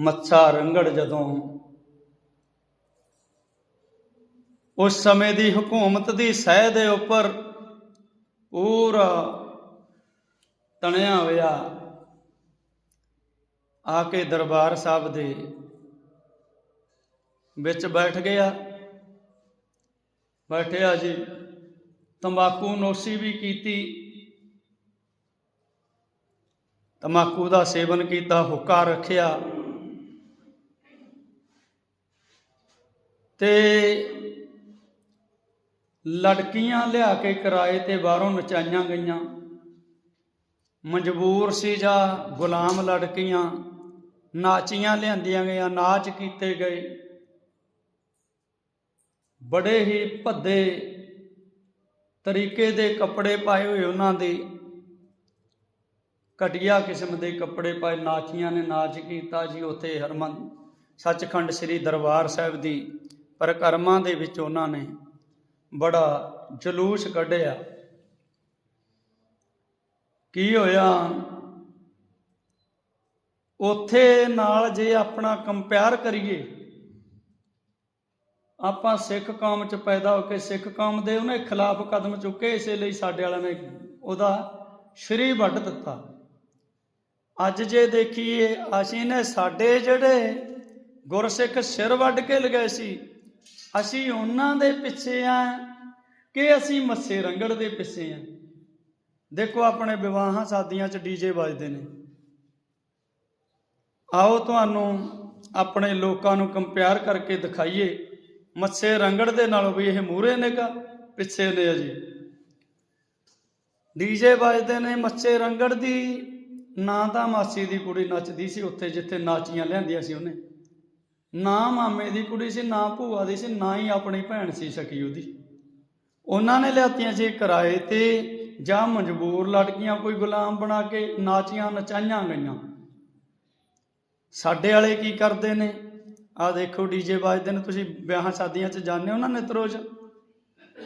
ਮੱਛਾ ਰੰਗੜ ਜਦੋਂ। ਉਸ ਸਮੇਂ ਦੀ ਹਕੂਮਤ ਦੀ ਸਹਿ ਦੇ ਉੱਪਰ ਪੂਰਾ ਤਣਿਆ ਹੋਇਆ। ਆ ਕੇ ਦਰਬਾਰ ਸਾਹਿਬ ਦੇ ਵਿੱਚ ਬੈਠ ਗਿਆ। ਬੈਠਿਆ ਜੀ, ਤੰਬਾਕੂ ਨੋਸੀ ਵੀ ਕੀਤੀ। ਤੰਬਾਕੂ ਦਾ ਸੇਵਨ ਕੀਤਾ, ਹੁੱਕਾ ਰੱਖਿਆ। ਤੇ ਲੜਕੀਆਂ ਲਿਆ ਕੇ ਕਿਰਾਏ ਤੇ ਬਾਹਰੋਂ ਨਚਾਈਆਂ ਗਈਆਂ। ਮਜਬੂਰ ਸੀ ਜਾਂ ਗੁਲਾਮ ਲੜਕੀਆਂ, ਨਾਚੀਆਂ ਲਿਆਂਦੀਆਂ ਗਈਆਂ, ਨਾਚ ਕੀਤੇ ਗਏ। ਬੜੇ ਹੀ ਭੱਦੇ ਤਰੀਕੇ ਦੇ ਕੱਪੜੇ ਪਾਏ ਹੋਏ ਉਹਨਾਂ ਦੇ। ਘਟੀਆ ਕਿਸਮ ਦੇ ਕੱਪੜੇ ਪਾਏ, ਨਾਚੀਆਂ ਨੇ ਨਾਚ ਕੀਤਾ ਜੀ ਉੱਥੇ ਹਰਮਨ, ਸੱਚਖੰਡ ਸ੍ਰੀ ਦਰਬਾਰ ਸਾਹਿਬ ਦੀ। ਪਰਿਕਰਮਾ ਦੇ ਵਿੱਚ ਉਹਨਾਂ ਨੇ ਬੜਾ ਜਲੂਸ ਕੱਢਿਆ। ਕੀ ਹੋਇਆ? ਉੱਥੇ ਨਾਲ ਜੇ ਆਪਣਾ ਕੰਪੇਅਰ ਕਰੀਏ, ਆਪਾਂ ਸਿੱਖ ਕੌਮ ਚ ਪੈਦਾ ਹੋ ਕੇ ਸਿੱਖ ਕੌਮ ਦੇ ਉਹਨੇ ਖਿਲਾਫ ਕਦਮ ਚੁੱਕੇ, ਇਸੇ ਲਈ ਸਾਡੇ ਵਾਲਿਆਂ ਨੇ ਉਹਦਾ ਸ਼੍ਰੀ ਵੱਢ ਦਿੱਤਾ। ਅੱਜ ਜੇ ਦੇਖੀਏ, ਅਸੀਂ ਨੇ ਸਾਡੇ ਜਿਹੜੇ ਗੁਰਸਿੱਖ ਸਿਰ ਵੱਢ ਕੇ ਲਗਾਏ ਸੀ ਅਸੀਂ ਉਹਨਾਂ ਦੇ ਪਿੱਛੇ ਆ ਕਿ ਅਸੀਂ ਮੱਸੇ ਰੰਗੜ ਦੇ ਪਿੱਛੇ ਆ। ਦੇਖੋ ਆਪਣੇ ਵਿਵਾਹਾਂ ਸ਼ਾਦੀਆਂ 'ਚ ਡੀਜੇ ਵੱਜਦੇ ਨੇ। ਆਓ ਤੁਹਾਨੂੰ ਆਪਣੇ ਲੋਕਾਂ ਨੂੰ ਕੰਪੇਅਰ ਕਰਕੇ ਦਿਖਾਈਏ। ਮੱਸੇ ਰੰਗੜ ਦੇ ਨਾਲੋਂ ਵੀ ਇਹ ਮੂਰੇ ਨੇਗਾ ਪਿੱਛੇ ਨੇ ਜੀ ਡੀਜੇ ਵੱਜਦੇ ਨੇ ਮੱਸੇ ਰੰਗੜ ਦੀ, ਨਾ ਤਾਂ ਮਾਸੀ ਦੀ ਕੁੜੀ ਨੱਚਦੀ ਸੀ ਉੱਥੇ ਜਿੱਥੇ ਨਾਚੀਆਂ ਲਿਆਂਦੀਆਂ ਸੀ ਉਹਨੇ। ਨਾ ਮਾਮੇ ਦੀ ਕੁੜੀ ਸੀ, ਨਾ ਭੂਆ ਦੀ ਸੀ, ਨਾ ਹੀ ਆਪਣੀ ਭੈਣ ਸੀ ਸਕੀ ਉਹਦੀ। ਉਹਨਾਂ ਨੇ ਲਿਆਤੀਆਂ ਸੀ ਕਿਰਾਏ ਤੇ ਜਾਂ ਮਜਬੂਰ ਲੜਕੀਆਂ ਕੋਈ ਗੁਲਾਮ ਬਣਾ ਕੇ ਨਾਚੀਆਂ ਨਚਾਈਆਂ ਗਈਆਂ। ਸਾਡੇ ਵਾਲੇ ਕੀ ਕਰਦੇ ਨੇ? ਆ ਦੇਖੋ ਡੀਜੇ ਵੱਜਦੇ ਨੇ, ਤੁਸੀਂ ਵਿਆਹਾਂ ਸ਼ਾਦੀਆਂ 'ਚ ਜਾਂਦੇ ਹੋ ਨਾ ਨਿਤਰੋਜ?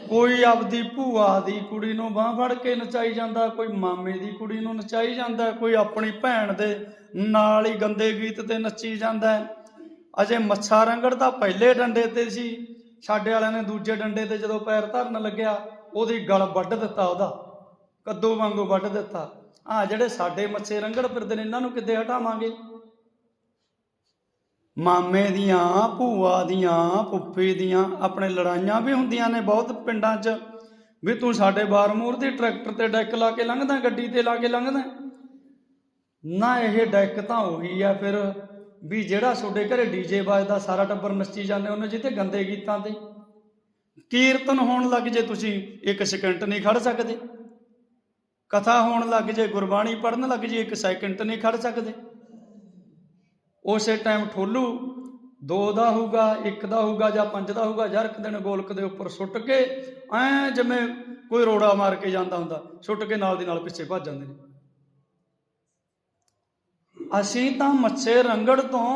ਕੋਈ ਆਪਦੀ ਭੂਆ ਦੀ ਕੁੜੀ ਨੂੰ ਬਾਹ ਫੜ ਕੇ ਨਚਾਈ ਜਾਂਦਾ, ਕੋਈ ਮਾਮੇ ਦੀ ਕੁੜੀ ਨੂੰ ਨਚਾਈ ਜਾਂਦਾ, ਕੋਈ ਆਪਣੀ ਭੈਣ ਦੇ ਨਾਲ ਹੀ ਗੰਦੇ ਗੀਤ ਤੇ ਨੱਚੀ ਜਾਂਦਾ। ਅਜੇ ਮੱਛਾ ਰੰਗੜ ਦਾ ਪਹਿਲੇ ਡੰਡੇ ਤੇ ਸੀ। ਸਾਡੇ ਵਾਲਿਆਂ ਨੇ ਦੂਜੇ ਡੰਡੇ ਤੇ ਜਦੋਂ ਪੈਰ ਧਰਨ ਲੱਗਿਆ, ਉਹਦੀ ਗਲ ਵੱਢ ਦਿੱਤਾ ਉਹਦਾ। ਕੱਦੂ ਵਾਂਗੂ ਵੱਢ ਦਿੱਤਾ। ਆ ਜਿਹੜੇ ਸਾਡੇ ਮੱਛੇ ਰੰਗੜ ਫਿਰਦੇ ਨੇ, ਇਹਨਾਂ ਨੂੰ ਕਿੱਦੇ ਹਟਾਵਾਂਗੇ? ਮਾਮੇ ਦੀਆਂ, ਭੂਆ ਦੀਆਂ ਪੁੱਪੀ ਦੀਆਂ, ਆਪਣੇ ਲੜਾਈਆਂ ਵੀ ਹੁੰਦੀਆਂ ਨੇ ਬਹੁਤ ਪਿੰਡਾਂ 'ਚ। ਵੀ ਤੂੰ ਸਾਡੇ ਬਾਰ ਦੀ ਟਰੈਕਟਰ ਤੇ ਡੈਕ ਲਾ ਕੇ ਲੰਘਦਾ, ਗੱਡੀ ਤੇ ਲਾ ਕੇ ਲੰਘਦਾ। ਨਾ ਇਹ ਡੈਕ ਤਾਂ ਉਹੀ ਆ ਫਿਰ। ਵੀ ਜਿਹੜਾ ਤੁਹਾਡੇ ਘਰੇ ਡੀਜੇ ਵੱਜਦਾ, ਸਾਰਾ ਟੱਬਰ ਨੱਚੀ ਜਾਂਦੇ, ਉਹਨੇ ਜਿੱਤੇ ਗੰਦੇ ਗੀਤਾਂ ਤੇ। ਕੀਰਤਨ ਹੋਣ ਲੱਗ ਜੇ ਤੁਸੀਂ, ਇੱਕ ਸਕਿੰਟ ਨਹੀਂ ਖੜ ਸਕਦੇ। ਕਥਾ ਹੋਣ ਲੱਗ ਜੇ, ਗੁਰਬਾਣੀ ਪੜਨ ਲੱਗ ਜੇ, ਇੱਕ ਸੈਕਿੰਡ ਨਹੀਂ ਖੜ ਸਕਦੇ। ਉਸੇ ਟਾਈਮ ਠੋਲੂ, ਦੋ ਦਾ ਹੋਊਗਾ, ਇੱਕ ਦਾ ਹੋਊਗਾ, ਜਾਂ ਪੰਜ ਦਾ ਹੋਊਗਾ ਯਾਰ ਇੱਕ ਦਿਨ ਗੋਲਕ ਦੇ ਉੱਪਰ ਸੁੱਟ ਕੇ, ਐ ਜਿਵੇਂ ਕੋਈ ਰੋੜਾ ਮਾਰ ਕੇ ਜਾਂਦਾ ਹੁੰਦਾ, ਸੁੱਟ ਕੇ ਨਾਲ ਦੀ ਨਾਲ ਪਿੱਛੇ ਭੱਜ ਜਾਂਦੇ ਨੇ। ਅਸੀਂ ਤਾਂ ਮੱਛੇ ਰੰਗੜ ਤੋਂ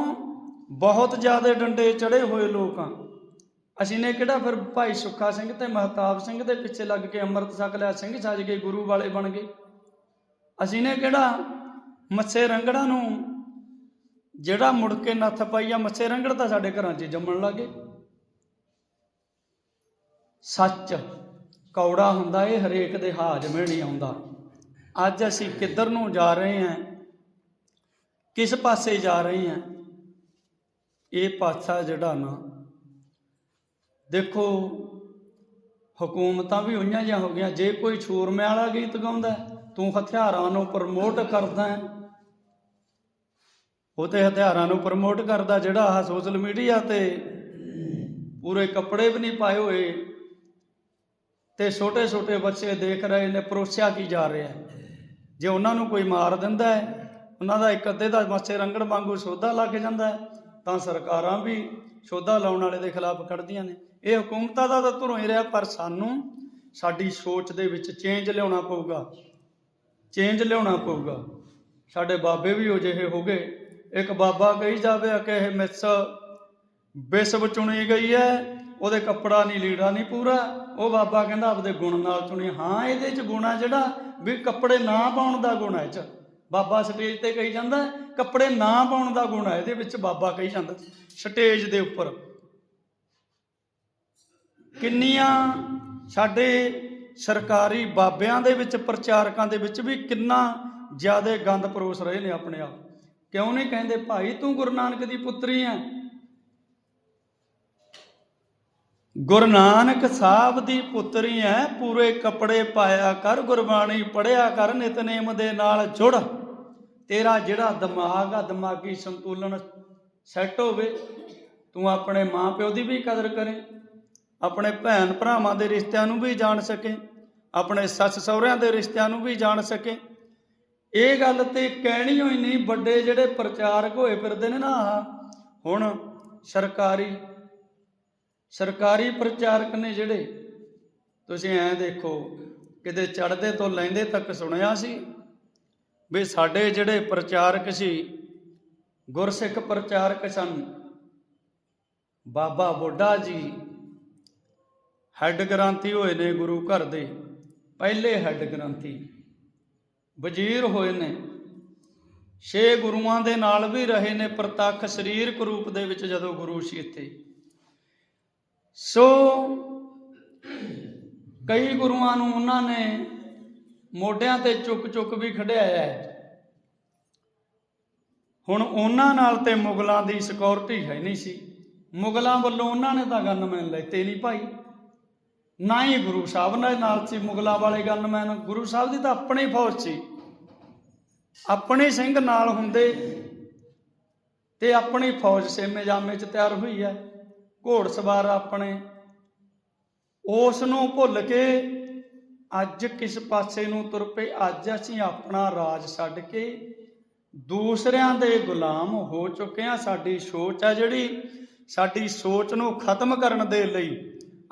ਬਹੁਤ ਜ਼ਿਆਦਾ ਡੰਡੇ ਚੜੇ ਹੋਏ ਲੋਕ ਆ ਅਸੀਂ ਨੇ ਕਿਹੜਾ ਫਿਰ ਭਾਈ ਸੁੱਖਾ ਸਿੰਘ ਤੇ ਮਹਤਾਬ ਸਿੰਘ ਦੇ ਪਿੱਛੇ ਲੱਗ ਕੇ ਅੰਮ੍ਰਿਤ ਛਕ ਲਿਆ, ਸਿੰਘ ਸੱਜ ਗਏ ਗੁਰੂ ਵਾਲੇ ਬਣ ਗਏ। ਅਸੀਂ ਨੇ ਕਿਹੜਾ ਮੱਛੇ ਰੰਗੜਾਂ ਨੂੰ ਜਿਹੜਾ ਮੁੜ ਕੇ ਨੱਥ ਪਾਈ ਆ, ਮੱਛੇ ਰੰਗੜ ਤਾਂ ਸਾਡੇ ਘਰਾਂ 'ਚ ਜੰਮਣ ਲੱਗੇ ਸੱਚ ਕੌੜਾ ਹੁੰਦਾ ਇਹ ਹਰੇਕ ਦੇ ਹਾਜ਼ਮੇ ਨਹੀਂ ਆਉਂਦਾ। ਅੱਜ ਅਸੀਂ ਕਿੱਧਰ ਨੂੰ ਜਾ ਰਹੇ ਹਾਂ ਕਿਸ ਪਾਸੇ ਜਾ ਰਹੇ ਹਾਂ? ਇਹ ਪਾਸਾ ਜਿਹੜਾ ਨਾ, ਦੇਖੋ, ਹਕੂਮਤਾਂ ਵੀ ਹੋਈਆਂ ਜਾਂ ਹੋ ਗਈਆਂ। ਜੇ ਕੋਈ ਛੂਰਮੇ ਵਾਲਾ ਗੀਤ ਗਾਉਂਦਾ ਤੂੰ ਹਥਿਆਰਾਂ ਨੂੰ ਪ੍ਰਮੋਟ ਕਰਦਾ ਹੈ। ਉਹ ਤੇ ਹਥਿਆਰਾਂ ਨੂੰ ਪ੍ਰਮੋਟ ਕਰਦਾ ਜਿਹੜਾ ਆਹ ਸੋਸ਼ਲ ਮੀਡੀਆ ਤੇ ਪੂਰੇ ਕੱਪੜੇ ਵੀ ਨਹੀਂ ਪਾਏ ਹੋਏ ਤੇ ਛੋਟੇ ਛੋਟੇ ਬੱਚੇ ਦੇਖ ਰਹੇ ਨੇ, ਪਰੋਸਿਆ ਕੀ ਜਾ ਰਿਹਾ ਜੇ ਉਹਨਾਂ ਨੂੰ ਕੋਈ ਮਾਰ ਦਿੰਦਾ ਹੈ ਉਹਨਾਂ ਦਾ ਇੱਕ ਅੱਧੇ ਦਾ ਮੱਛੇ ਰੰਗੜ ਵਾਂਗੂ ਸੋਧਾ ਲੱਗ ਜਾਂਦਾ ਤਾਂ ਸਰਕਾਰਾਂ ਵੀ ਸੋਧਾ ਲਾਉਣ ਵਾਲੇ ਦੇ ਖਿਲਾਫ ਕੱਢਦੀਆਂ ਨੇ। ਇਹ ਹਕੂਮਤਾਂ ਦਾ ਤਾਂ ਧੁਰੋਂ ਹੀ ਰਿਹਾ, ਪਰ ਸਾਨੂੰ ਸਾਡੀ ਸੋਚ ਦੇ ਵਿੱਚ ਚੇਂਜ ਲਿਆਉਣਾ ਪਊਗਾ। ਚੇਂਜ ਲਿਆਉਣਾ ਪਊਗਾ। ਸਾਡੇ ਬਾਬੇ ਵੀ ਉਹ ਜਿਹੇ ਹੋ ਗਏ। ਇੱਕ ਬਾਬਾ ਕਹੀ ਜਾਵੇ ਕਿ ਇਹ ਮਿਸ ਵਿਸ਼ਵ ਚੁਣੀ ਗਈ ਹੈ, ਉਹਦੇ ਕੱਪੜਾ ਨਹੀਂ, ਲੀੜਾ ਨਹੀਂ ਪੂਰਾ। ਉਹ ਬਾਬਾ ਕਹਿੰਦਾ, ਆਪਦੇ ਗੁਣ ਨਾਲ ਚੁਣੀ। ਹਾਂ, ਇਹਦੇ ਚ ਗੁਣਾ ਜਿਹੜਾ, ਵੀ ਕੱਪੜੇ ਨਾ ਪਾਉਣ ਦਾ ਗੁਣ ਹੈ ਚ। ਬਾਬਾ ਸਟੇਜ ਤੇ ਕਹੀ ਜਾਂਦਾ ਕੱਪੜੇ ਨਾ ਪਾਉਣ ਦਾ ਗੁਣ ਹੈ, ਇਹਦੇ ਵਿੱਚ ਬਾਬਾ ਕਹੀ ਜਾਂਦਾ ਸਟੇਜ ਦੇ ਉੱਪਰ। ਕਿੰਨੀਆਂ ਸਾਡੇ ਸਰਕਾਰੀ ਬਾਬਿਆਂ ਦੇ ਵਿੱਚ, ਪ੍ਰਚਾਰਕਾਂ ਦੇ ਵਿੱਚ ਵੀ ਕਿੰਨਾ ਜ਼ਿਆਦਾ ਗੰਦ ਪਰੋਸ ਰਹੇ ਨੇ ਆਪਣੇ ਆਪ। ਕਿਉਂ ਨਹੀਂ ਕਹਿੰਦੇ, ਭਾਈ ਤੂੰ ਗੁਰੂ ਨਾਨਕ ਦੀ ਪੁੱਤਰੀ ਹੈ ਗੁਰੂ ਨਾਨਕ ਸਾਹਿਬ ਦੀ ਪੁੱਤਰੀ ਐ ਪੂਰੇ ਕੱਪੜੇ ਪਾਇਆ ਕਰ ਗੁਰਬਾਣੀ ਪੜਿਆ ਕਰ ਨਿਤਨੇਮ ਦੇ ਨਾਲ ਜੁੜ। ਤੇਰਾ ਜਿਹੜਾ ਦਿਮਾਗ ਆ ਦਿਮਾਗੀ ਸੰਤੁਲਨ ਸੈੱਟ ਹੋਵੇ ਤੂੰ ਆਪਣੇ ਮਾਪਿਓ ਦੀ ਵੀ ਕਦਰ ਕਰੇ ਆਪਣੇ ਭੈਣ ਭਰਾਵਾਂ ਦੇ ਰਿਸ਼ਤਿਆਂ ਨੂੰ ਵੀ ਜਾਣ ਸਕੇ ਆਪਣੇ ਸੱਸ ਸਹੁਰਿਆਂ ਦੇ ਰਿਸ਼ਤਿਆਂ ਨੂੰ ਵੀ ਜਾਣ ਸਕੇ। ਇਹ ਗੱਲ ਤੇ ਕਹਿਣੀ ਹੋਈ ਨਹੀਂ ਵੱਡੇ ਜਿਹੜੇ ਪ੍ਰਚਾਰਕ ਹੋਏ ਫਿਰਦੇ ਨੇ ਨਾ ਆਹ, ਹੁਣ ਸਰਕਾਰੀ ਸਰਕਾਰੀ ਪ੍ਰਚਾਰਕ ਨੇ ਜਿਹੜੇ, ਤੁਸੀਂ ਐਂ ਦੇਖੋ, ਕਿਤੇ ਚੜ੍ਹਦੇ ਤੋਂ ਲੈਂਦੇ ਤੱਕ ਸੁਣਿਆ ਸੀ ਵੀ ਸਾਡੇ ਜਿਹੜੇ ਪ੍ਰਚਾਰਕ ਸੀ, ਗੁਰਸਿੱਖ ਪ੍ਰਚਾਰਕ ਸਨ, ਬਾਬਾ ਬੁੱਢਾ ਜੀ, ਹੈੱਡ ਗ੍ਰੰਥੀ ਹੋਏ ਨੇ ਗੁਰੂ ਘਰ ਦੇ, ਪਹਿਲੇ ਹੈੱਡ ਗ੍ਰੰਥੀ, ਵਜ਼ੀਰ ਹੋਏ ਨੇ। ਛੇ ਗੁਰੂਆਂ ਦੇ ਨਾਲ ਵੀ ਰਹੇ ਨੇ ਪ੍ਰਤੱਖ ਸਰੀਰਕ ਰੂਪ ਦੇ ਵਿੱਚ ਜਦੋਂ ਗੁਰੂ ਸੀ ਇੱਥੇ। ਸੋ ਕਈ ਗੁਰੂਆਂ ਨੂੰ ਉਹਨਾਂ ਨੇ ਮੋਢਿਆਂ ਤੇ ਚੁੱਕ ਚੁੱਕ ਵੀ ਖੜਿਆਇਆ ਹੈ। ਹੁਣ ਉਹਨਾਂ ਨਾਲ ਤੇ ਮੁਗਲਾਂ ਦੀ ਸਿਕਿਉਰਿਟੀ ਹੈ ਨਹੀਂ ਸੀ। ਮੁਗਲਾਂ ਵੱਲੋਂ ਉਹਨਾਂ ਨੇ ਤਾਂ ਗਨਮੈਨ ਲੈਤੇ ਨਹੀਂ ਭਾਈ। ਨਾ ਹੀ ਗੁਰੂ ਸਾਹਿਬ ਨਾਲ ਨਾਲ ਸੀ ਮੁਗਲਾਂ ਵਾਲੇ ਗਨਮੈਨ ਗੁਰੂ ਸਾਹਿਬ ਦੀ ਤਾਂ ਆਪਣੀ ਫੌਜ ਸੀ। ਆਪਣੇ ਸਿੰਘ ਨਾਲ ਹੁੰਦੇ ਤੇ ਆਪਣੀ ਫੌਜ ਸੇਮੇ ਜਾਮੇ ਚ ਤਿਆਰ ਹੋਈ ਹੈ। ਘੋੜ ਸਵਾਰ ਆਪਣੇ। ਉਸ ਨੂੰ ਭੁੱਲ ਕੇ ਅੱਜ ਕਿਸ ਪਾਸੇ ਨੂੰ ਤੁਰ ਪਏ? ਅੱਜ ਅਸੀਂ ਆਪਣਾ ਰਾਜ ਛੱਡ ਕੇ ਦੂਸਰਿਆਂ ਦੇ ਗੁਲਾਮ ਹੋ ਚੁੱਕੇ ਆ ਸਾਡੀ ਸੋਚ ਆ ਜਿਹੜੀ ਸਾਡੀ ਸੋਚ ਨੂੰ ਖਤਮ ਕਰਨ ਦੇ ਲਈ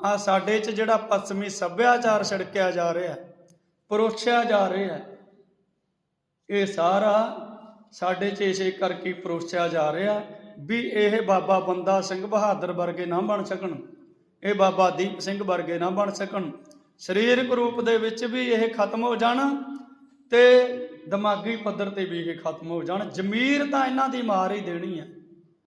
ਆ ਸਾਡੇ 'ਚ ਜਿਹੜਾ ਪੱਛਮੀ ਸੱਭਿਆਚਾਰ ਛਿੜਕਿਆ ਜਾ ਰਿਹਾ ਹੈ, ਪਰੋਸਿਆ ਜਾ ਰਿਹਾ ਇਹ ਸਾਰਾ ਸਾਡੇ 'ਚ ਇਸੇ ਕਰਕੇ ਹੀ ਪਰੋਸਿਆ ਜਾ ਰਿਹਾ। ਵੀ ਇਹ ਬਾਬਾ ਬੰਦਾ ਸਿੰਘ ਬਹਾਦਰ ਵਰਗੇ ਨਾ ਬਣ ਸਕਣ। ਇਹ ਬਾਬਾ ਦੀਪ ਸਿੰਘ ਵਰਗੇ ਨਾ ਬਣ ਸਕਣ। ਸਰੀਰਕ ਰੂਪ ਦੇ ਵਿੱਚ ਵੀ ਇਹ ਖਤਮ ਹੋ ਜਾਣ ਤੇ ਦਿਮਾਗੀ ਪੱਧਰ ਤੇ ਵੀ ਇਹ ਖਤਮ ਹੋ ਜਾਣ। ਜ਼ਮੀਰ ਤਾਂ ਇਹਨਾਂ ਦੀ ਮਾਰ ਹੀ ਦੇਣੀ ਹੈ।